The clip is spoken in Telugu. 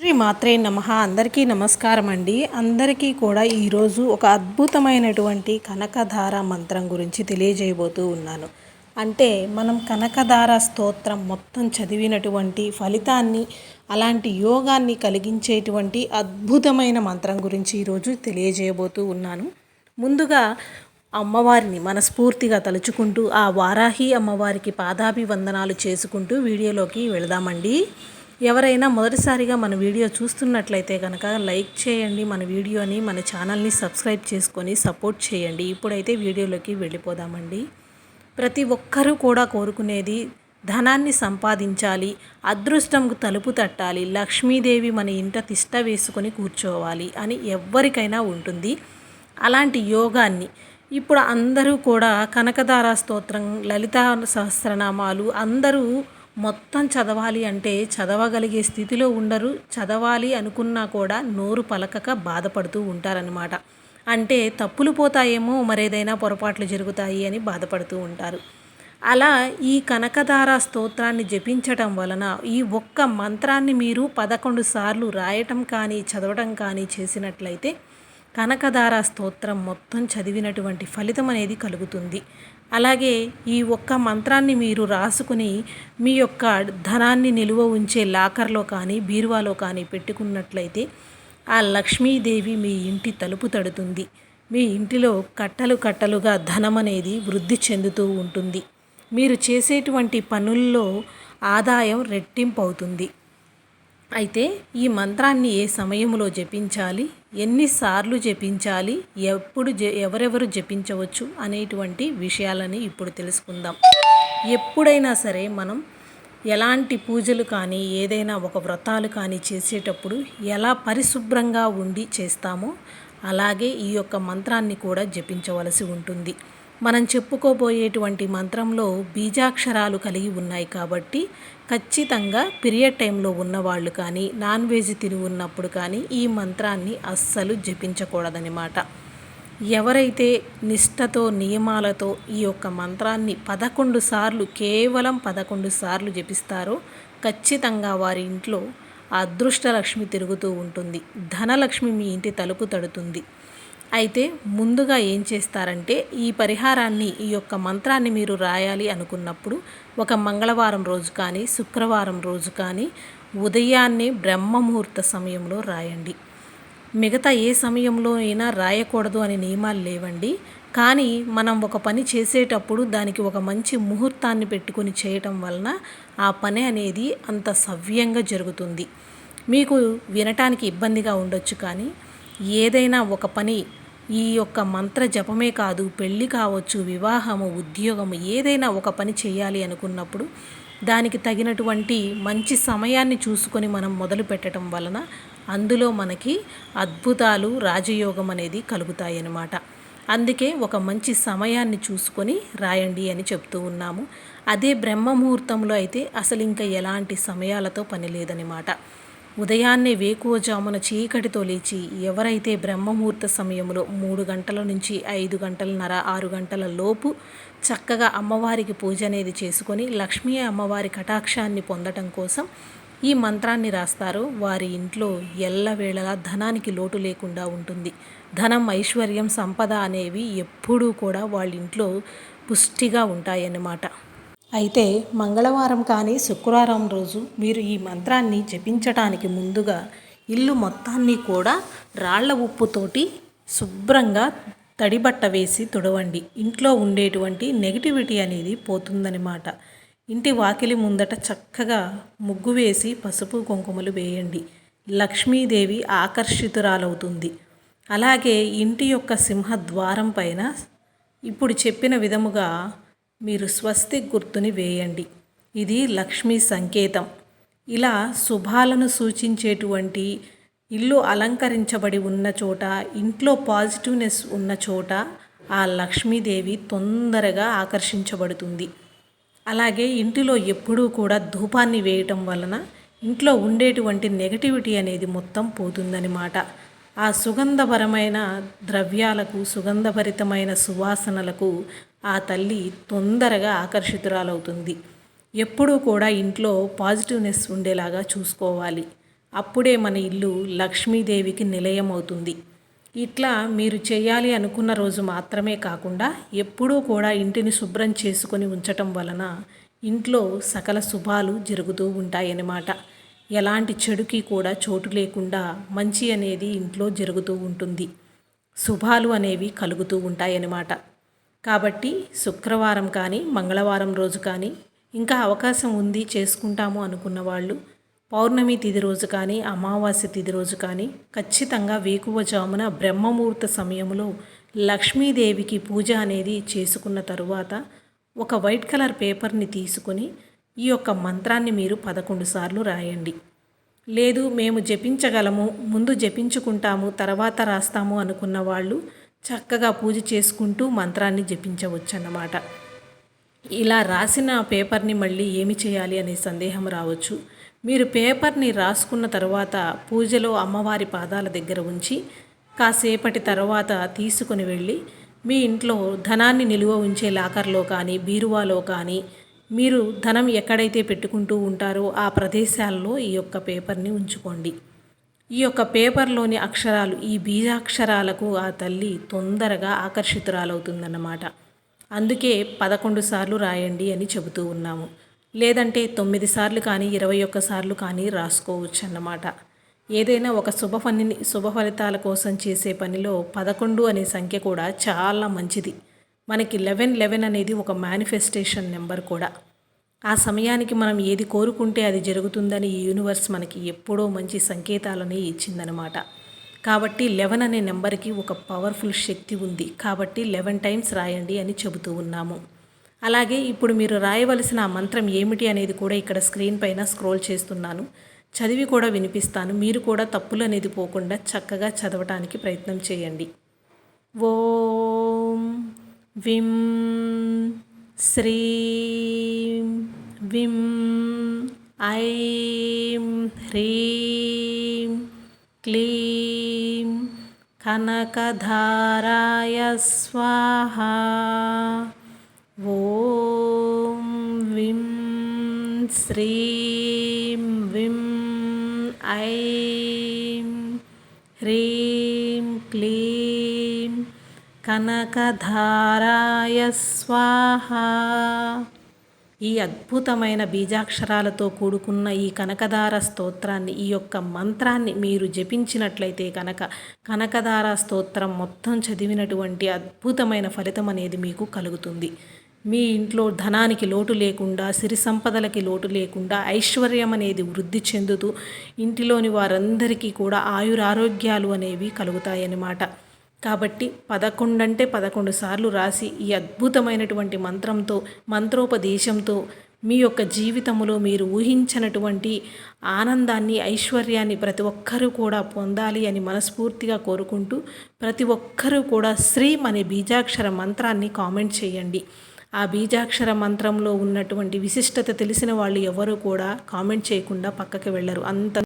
శ్రీ మాత్రే నమ. అందరికీ నమస్కారం అండి. అందరికీ కూడా ఈరోజు ఒక అద్భుతమైనటువంటి కనకధార మంత్రం గురించి తెలియజేయబోతూ ఉన్నాను. అంటే మనం కనకధార స్తోత్రం మొత్తం చదివినటువంటి ఫలితాన్ని అలాంటి యోగాన్ని కలిగించేటువంటి అద్భుతమైన మంత్రం గురించి ఈరోజు తెలియజేయబోతూ ఉన్నాను. ముందుగా అమ్మవారిని మనస్ఫూర్తిగా తలుచుకుంటూ ఆ వారాహి అమ్మవారికి పాదాభివందనాలు చేసుకుంటూ వీడియోలోకి వెళదామండి. ఎవరైనా మొదటిసారిగా మన వీడియో చూస్తున్నట్లయితే కనుక లైక్ చేయండి మన వీడియోని మన ఛానల్ని సబ్స్క్రైబ్ చేసుకొని సపోర్ట్ చేయండి. ఇప్పుడైతే వీడియోలోకి వెళ్ళిపోదామండి. ప్రతి ఒక్కరూ కూడా కోరుకునేది ధనాన్ని సంపాదించాలి అదృష్టంకు తలుపు తట్టాలి లక్ష్మీదేవి మన ఇంట తిష్ట వేసుకొని కూర్చోవాలి అని ఎవ్వరికైనా ఉంటుంది. అలాంటి యోగాన్ని ఇప్పుడు అందరూ కూడా కనకదార స్తోత్రం లలితా సహస్రనామాలు అందరూ మొత్తం చదవాలి అంటే చదవగలిగే స్థితిలో ఉండరు. చదవాలి అనుకున్నా కూడా నోరు పలకక బాధపడుతూ ఉంటారనమాట అంటే తప్పులు పోతాయేమో మరేదైనా పొరపాట్లు జరుగుతాయి అని బాధపడుతూ ఉంటారు. అలా ఈ కనకధార స్తోత్రాన్ని జపించటం వలన ఈ ఒక్క మంత్రాన్ని మీరు పదకొండు సార్లు రాయటం కానీ చదవటం కానీ చేసినట్లయితే కనకధార స్తోత్రం మొత్తం చదివినటువంటి ఫలితం అనేది కలుగుతుంది. అలాగే ఈ ఒక్క మంత్రాన్ని మీరు రాసుకుని మీ యొక్క ధనాన్ని నిలువ ఉంచే లాకర్లో కానీ బీరువాలో కానీ పెట్టుకున్నట్లయితే ఆ లక్ష్మీదేవి మీ ఇంటి తలుపు తడుతుంది. మీ ఇంటిలో కట్టలు కట్టలుగా ధనం అనేది వృద్ధి చెందుతూ ఉంటుంది. మీరు చేసేటువంటి పనుల్లో ఆదాయం రెట్టింపు అవుతుంది. అయితే ఈ మంత్రాన్ని ఏ సమయంలో జపించాలి? ఎన్నిసార్లు జపించాలి ఎప్పుడు ఎవరెవరు జపించవచ్చు అనేటువంటి విషయాలని ఇప్పుడు తెలుసుకుందాం. ఎప్పుడైనా సరే మనం ఎలాంటి పూజలు కానీ ఏదైనా ఒక వ్రతాలు కానీ చేసేటప్పుడు ఎలా పరిశుభ్రంగా ఉండి చేస్తామో అలాగే ఈ యొక్క మంత్రాన్ని కూడా జపించవలసి ఉంటుంది. మనం చెప్పుకోబోయేటువంటి మంత్రంలో బీజాక్షరాలు కలిగి ఉన్నాయి కాబట్టి ఖచ్చితంగా పీరియడ్ టైంలో ఉన్నవాళ్ళు కానీ నాన్ వెజ్ తిని ఉన్నప్పుడు కానీ ఈ మంత్రాన్ని అస్సలు జపించకూడదనమాట ఎవరైతే నిష్టతో నియమాలతో ఈ యొక్క మంత్రాన్ని పదకొండు సార్లు కేవలం పదకొండు సార్లు జపిస్తారో ఖచ్చితంగా వారి ఇంట్లో అదృష్టలక్ష్మి తిరుగుతూ ఉంటుంది. ధనలక్ష్మి మీ ఇంటి తలుపు తడుతుంది. అయితే ముందుగా ఏం చేస్తారంటే ఈ పరిహారాన్ని ఈ యొక్క మంత్రాన్ని మీరు రాయాలి అనుకున్నప్పుడు ఒక మంగళవారం రోజు కానీ శుక్రవారం రోజు కానీ ఉదయాన్నే బ్రహ్మముహూర్త సమయంలో రాయండి. మిగతా ఏ సమయంలో అయినా రాయకూడదు అనే నియమాలు లేవండి. కానీ మనం ఒక పని చేసేటప్పుడు దానికి ఒక మంచి ముహూర్తాన్ని పెట్టుకొని చేయటం వలన ఆ పని అనేది అంత సవ్యంగా జరుగుతుంది. మీకు వినటానికి ఇబ్బందిగా ఉండొచ్చు కానీ ఏదైనా ఒక పని ఈ యొక్క మంత్ర జపమే కాదు పెళ్ళి కావచ్చు వివాహము ఉద్యోగము ఏదైనా ఒక పని చేయాలి అనుకున్నప్పుడు దానికి తగినటువంటి మంచి సమయాన్ని చూసుకొని మనం మొదలు పెట్టడం వలన అందులో మనకి అద్భుతాలు రాజయోగం అనేది కలుగుతాయి అన్నమాట అందుకే ఒక మంచి సమయాన్ని చూసుకొని రాయండి అని చెప్తూ ఉన్నాము. అదే బ్రహ్మ ముహూర్తంలో అయితే అసలు ఇంకా ఎలాంటి సమయాలతో పని లేదనమాట ఉదయాన్నే వేకువజామున చీకటితో లేచి ఎవరైతే బ్రహ్మముహూర్త సమయంలో మూడు గంటల నుంచి ఐదు గంటలన్నర ఆరు గంటల లోపు చక్కగా అమ్మవారికి పూజ అనేది చేసుకొని లక్ష్మీ అమ్మవారి కటాక్షాన్ని పొందటం కోసం ఈ మంత్రాన్ని రాస్తారో. వారి ఇంట్లో ఎల్లవేళలా ధనానికి లోటు లేకుండా ఉంటుంది. ధనం ఐశ్వర్యం సంపద అనేవి ఎప్పుడూ కూడా వాళ్ళ ఇంట్లో పుష్టిగా ఉంటాయన్నమాట. అయితే మంగళవారం కానీ శుక్రవారం రోజు మీరు ఈ మంత్రాన్ని జపించటానికి ముందుగా ఇల్లు మొత్తాన్ని కూడా రాళ్ళ ఉప్పుతోటి శుభ్రంగా తడిబట్ట వేసి తుడవండి. ఇంట్లో ఉండేటువంటి నెగిటివిటీ అనేది పోతుందనమాట ఇంటి వాకిలి ముందట చక్కగా ముగ్గు వేసి పసుపు కుంకుమలు వేయండి. లక్ష్మీదేవి ఆకర్షితురాలవుతుంది. అలాగే ఇంటి యొక్క సింహద్వారం పైన ఇప్పుడు చెప్పిన విధముగా మీరు స్వస్తి గుర్తుని వేయండి. ఇది లక్ష్మీ సంకేతం. ఇలా శుభాలను సూచించేటువంటి ఇల్లు అలంకరించబడి ఉన్న చోట ఇంట్లో పాజిటివ్నెస్ ఉన్న చోట ఆ లక్ష్మీదేవి తొందరగా ఆకర్షించబడుతుంది. అలాగే ఇంటిలో ఎప్పుడూ కూడా ధూపాన్ని వేయటం వలన ఇంట్లో ఉండేటువంటి నెగటివిటీ అనేది మొత్తం పోతుందనమాట ఆ సుగంధపరమైన ద్రవ్యాలకు సుగంధభరితమైన సువాసనలకు ఆ తల్లి తొందరగా ఆకర్షితురాలవుతుంది. ఎప్పుడూ కూడా ఇంట్లో పాజిటివ్నెస్ ఉండేలాగా చూసుకోవాలి. అప్పుడే మన ఇల్లు లక్ష్మీదేవికి నిలయం అవుతుంది ఇట్లా మీరు చేయాలి అనుకున్న రోజు మాత్రమే కాకుండా ఎప్పుడూ కూడా ఇంటిని శుభ్రం చేసుకొని ఉంచటం వలన ఇంట్లో సకల శుభాలు జరుగుతూ ఉంటాయన్నమాట. ఎలాంటి చెడుకి కూడా చోటు లేకుండా మంచి అనేది ఇంట్లో జరుగుతూ ఉంటుంది. శుభాలు అనేవి కలుగుతూ ఉంటాయన్నమాట. కాబట్టి శుక్రవారం కానీ మంగళవారం రోజు కానీ ఇంకా అవకాశం ఉంది చేసుకుంటాము అనుకున్న వాళ్ళు పౌర్ణమి తిథి రోజు కానీ అమావాస్య తిథి రోజు కానీ ఖచ్చితంగా వేకువజామున బ్రహ్మముహూర్త సమయంలో లక్ష్మీదేవికి పూజ అనేది చేసుకున్న తరువాత ఒక వైట్ కలర్ పేపర్ని తీసుకొని ఈ యొక్క మంత్రాన్ని మీరు పదకొండు సార్లు రాయండి. లేదు మేము జపించగలము ముందు జపించుకుంటాము తర్వాత రాస్తాము అనుకున్న వాళ్ళు చక్కగా పూజ చేసుకుంటూ మంత్రాన్ని జపించవచ్చు అన్నమాట ఇలా రాసిన పేపర్ని మళ్ళీ ఏమి చేయాలి అనే సందేహం రావచ్చు. మీరు పేపర్ని రాసుకున్న తర్వాత పూజలో అమ్మవారి పాదాల దగ్గర ఉంచి కాసేపటి తర్వాత తీసుకుని వెళ్ళి మీ ఇంట్లో ధనాన్ని నిలువ ఉంచే లాకర్లో కానీ బీరువాలో కానీ మీరు ధనం ఎక్కడైతే పెట్టుకుంటూ ఉంటారో ఆ ప్రదేశాల్లో ఈ యొక్క పేపర్ని ఉంచుకోండి. ఈ యొక్క పేపర్లోని అక్షరాలు ఈ బీజాక్షరాలకు ఆ తల్లి తొందరగా ఆకర్షితురాలవుతుందన్నమాట. అందుకే పదకొండు సార్లు రాయండి అని చెబుతూ ఉన్నాము. లేదంటే తొమ్మిది సార్లు కానీ ఇరవై ఒక్క సార్లు కానీ రాసుకోవచ్చు అన్నమాట ఏదైనా ఒక శుభ పనిని శుభ ఫలితాల కోసం చేసే పనిలో పదకొండు అనే సంఖ్య కూడా చాలా మంచిది. మనకి లెవెన్ లెవెన్ అనేది ఒక మేనిఫెస్టేషన్ నెంబర్ కూడా. ఆ సమయానికి మనం ఏది కోరుకుంటే అది జరుగుతుందని ఈ యూనివర్స్ మనకి ఎప్పుడో మంచి సంకేతాలని ఇచ్చిందనమాట కాబట్టి లెవెన్ అనే నెంబర్కి ఒక పవర్ఫుల్ శక్తి ఉంది. కాబట్టి లెవెన్ టైమ్స్ రాయండి అని చెబుతూ ఉన్నాము. అలాగే ఇప్పుడు మీరు రాయవలసిన ఆ మంత్రం ఏమిటి అనేది కూడా ఇక్కడ స్క్రీన్ పైన స్క్రోల్ చేస్తున్నాను. చదివి కూడా వినిపిస్తాను. మీరు కూడా తప్పులు అనేది పోకుండా చక్కగా చదవటానికి ప్రయత్నం చేయండి. ఓం విం శ్రీ విం ఐం హ్రీం క్లీం కనకధారాయ స్వాహ ఓం విం శ్రీం విం ఐం హ్రీం క్లీం కనకధారాయ స్వాహ ఈ అద్భుతమైన బీజాక్షరాలతో కూడుకున్న ఈ కనకదార స్తోత్రాన్ని ఈ యొక్క మంత్రాన్ని మీరు జపించినట్లయితే కనుక కనకదార స్తోత్రం మొత్తం చదివినటువంటి అద్భుతమైన ఫలితం అనేది మీకు కలుగుతుంది. మీ ఇంట్లో ధనానికి లోటు లేకుండా సిరి సంపదలకి లోటు లేకుండా ఐశ్వర్యం అనేది వృద్ధి చెందుతూ ఇంటిలోని వారందరికీ కూడా ఆయురారోగ్యాలు అనేవి కలుగుతాయన్నమాట. కాబట్టి పదకొండు అంటే పదకొండు సార్లు రాసి ఈ అద్భుతమైనటువంటి మంత్రంతో మంత్రోపదేశంతో మీ యొక్క జీవితంలో మీరు ఊహించినటువంటి ఆనందాన్ని ఐశ్వర్యాన్ని ప్రతి ఒక్కరూ కూడా పొందాలి అని మనస్ఫూర్తిగా కోరుకుంటూ ప్రతి ఒక్కరూ కూడా శ్రీం అనే బీజాక్షర మంత్రాన్ని కామెంట్ చేయండి. ఆ బీజాక్షర మంత్రంలో ఉన్నటువంటి విశిష్టత తెలిసిన వాళ్ళు ఎవరు కూడా కామెంట్ చేయకుండా పక్కకి వెళ్ళరు. అంత